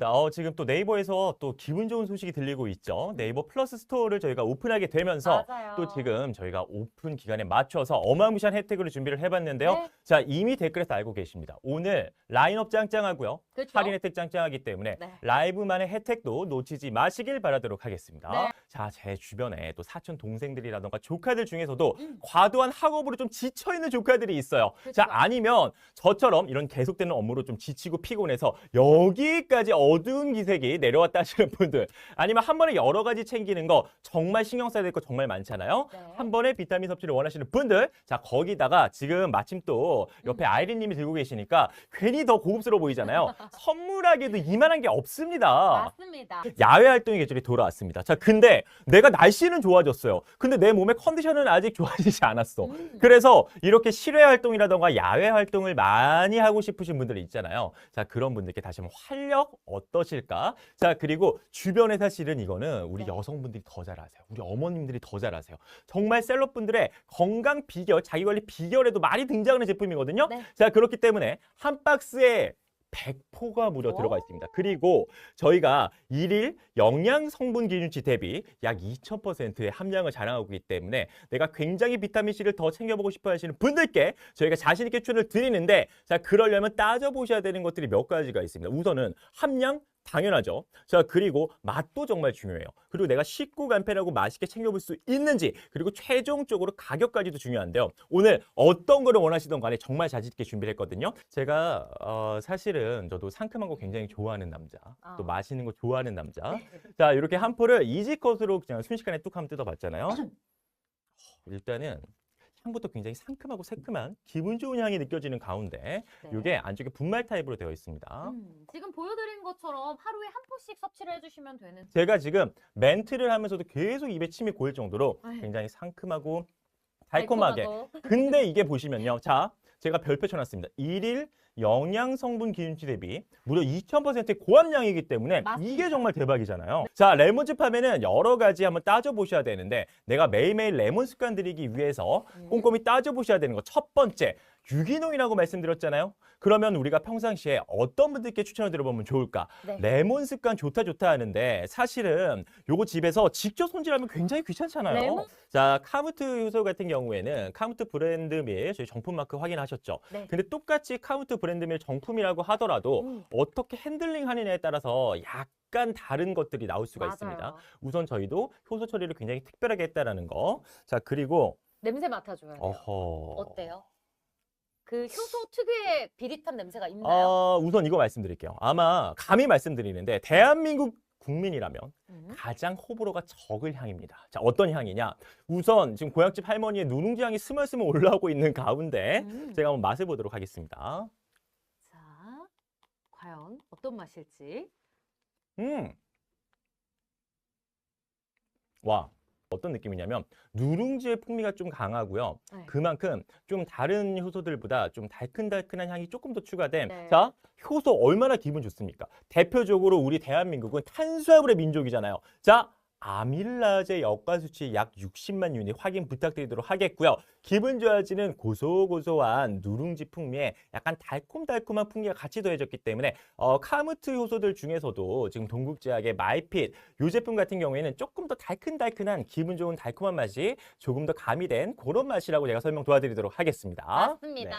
어, 지금 또 네이버에서 또 기분 좋은 소식이 들리고 있죠. 네이버 플러스 스토어를 저희가 오픈하게 되면서 맞아요. 또 지금 저희가 오픈 기간에 맞춰서 어마무시한 혜택을 준비를 해봤는데요. 네. 자, 이미 댓글에서 알고 계십니다. 오늘 라인업 짱짱하고요. 그렇죠? 할인 혜택 짱짱하기 때문에 네. 라이브만의 혜택도 놓치지 마시길 바라도록 하겠습니다. 네. 자, 제 주변에 또 사촌 동생들이라던가 조카들 중에서도 음. 과도한 학업으로 좀 지쳐있는 조카들이 있어요. 그렇죠. 자, 아니면 저처럼 이런 계속되는 업무로 좀 지치고 피곤해서 여기까지 어두운 기색이 내려왔다 하시는 분들 아니면 한 번에 여러 가지 챙기는 거 정말 신경 써야 될 거 정말 많잖아요. 네. 한 번에 비타민 섭취를 원하시는 분들 자 거기다가 지금 마침 또 옆에 아이린 님이 들고 계시니까 괜히 더 고급스러워 보이잖아요. 선물하기에도 이만한 게 없습니다. 맞습니다. 야외 활동의 계절이 돌아왔습니다. 자, 근데 내가 날씨는 좋아졌어요. 근데 내 몸의 컨디션은 아직 좋아지지 않았어. 음. 그래서 이렇게 실외 활동이라던가 야외 활동을 많이 하고 싶으신 분들이 있잖아요. 자, 그런 분들께 다시 한번 활력 어떠실까? 자, 그리고 주변에 사실은 이거는 우리 네. 여성분들이 더 잘 아세요. 우리 어머님들이 더 잘 아세요. 정말 셀럽분들의 건강 비결, 자기 관리 비결에도 많이 등장하는 제품이거든요. 네. 자, 그렇기 때문에 한 박스에 100포가 무려 오. 들어가 있습니다. 그리고 저희가 일일 영양 성분 기준치 대비 약 2000%의 함량을 자랑하고 있기 때문에 내가 굉장히 비타민 C를 더 챙겨보고 싶어 하시는 분들께 저희가 자신 있게 추천을 드리는데 자, 그러려면 따져보셔야 되는 것들이 몇 가지가 있습니다. 우선은 함량 당연하죠. 자, 그리고 맛도 정말 중요해요. 그리고 내가 쉽고 간편하고 맛있게 챙겨볼 수 있는지, 그리고 최종적으로 가격까지도 중요한데요. 오늘 어떤 거를 원하시던 간에 정말 자신 있게 준비를 했거든요. 제가 어, 사실은 저도 상큼한 거 굉장히 좋아하는 남자, 아. 또 맛있는 거 좋아하는 남자. 자, 이렇게 한 포를 이지컷으로 그냥 순식간에 뚝 하면 뜯어봤잖아요. 일단은 향부터 굉장히 상큼하고 새큼한 기분 좋은 향이 느껴지는 가운데 네. 이게 안쪽에 분말 타입으로 되어 있습니다. 음, 지금 보여드린 것처럼 하루에 한 포씩 섭취를 해주시면 되는 제가 지금 멘트를 하면서도 계속 입에 침이 고일 정도로. 굉장히 상큼하고 달콤하게. 달콤하고. 근데 이게 보시면요. 자, 제가 별표 쳐놨습니다. 일일 영양 성분 기준치 대비 무려 2000%의 고함량이기 때문에 맞습니다. 이게 정말 대박이잖아요. 자, 레몬즙 하면은 여러 가지 한번 따져보셔야 되는데 내가 매일매일 레몬 습관 들이기 위해서 음. 꼼꼼히 따져보셔야 되는 거 첫 번째 유기농이라고 말씀드렸잖아요. 그러면 우리가 평상시에 어떤 분들께 추천을 드려보면 좋을까? 네. 레몬 습관 좋다 좋다 하는데 사실은 요거 집에서 직접 손질하면 굉장히 귀찮잖아요. 레몬? 자, 카무트 효소 같은 경우에는 카무트 브랜드 밀 저희 정품 마크 확인하셨죠? 네. 근데 똑같이 카무트 브랜드 밀 정품이라고 하더라도 음. 어떻게 핸들링 하느냐에 따라서 약간 다른 것들이 나올 수가 맞아요. 있습니다. 우선 저희도 효소 처리를 굉장히 특별하게 했다라는 거. 자, 그리고 냄새 맡아줘야 돼요. 어허. 어때요? 그 효소 특유의 비릿한 냄새가 있나요? 어, 우선 이거 말씀드릴게요. 아마 감히 말씀드리는데 대한민국 국민이라면 음. 가장 호불호가 적을 향입니다. 자, 어떤 향이냐? 우선 지금 고향집 할머니의 누룽지 향이 스멀스멀 올라오고 있는 가운데 음. 제가 한번 맛을 보도록 하겠습니다. 자, 과연 어떤 맛일지. 음. 와. 어떤 느낌이냐면 누룽지의 풍미가 좀 강하고요. 네. 그만큼 좀 다른 효소들보다 좀 달큰달큰한 향이 조금 더 추가된 네. 자 효소 얼마나 기분 좋습니까? 대표적으로 우리 대한민국은 탄수화물의 민족이잖아요. 자 아밀라제 역과 수치 약 60만 유닛 확인 부탁드리도록 하겠고요. 기분 좋아지는 고소고소한 누룽지 풍미에 약간 달콤달콤한 풍미가 같이 더해졌기 때문에 어, 카무트 효소들 중에서도 지금 동국제약의 마이핏 이 제품 같은 경우에는 조금 더 달큰달큰한 기분 좋은 달콤한 맛이 조금 더 가미된 그런 맛이라고 제가 설명 도와드리도록 하겠습니다. 맞습니다. 네.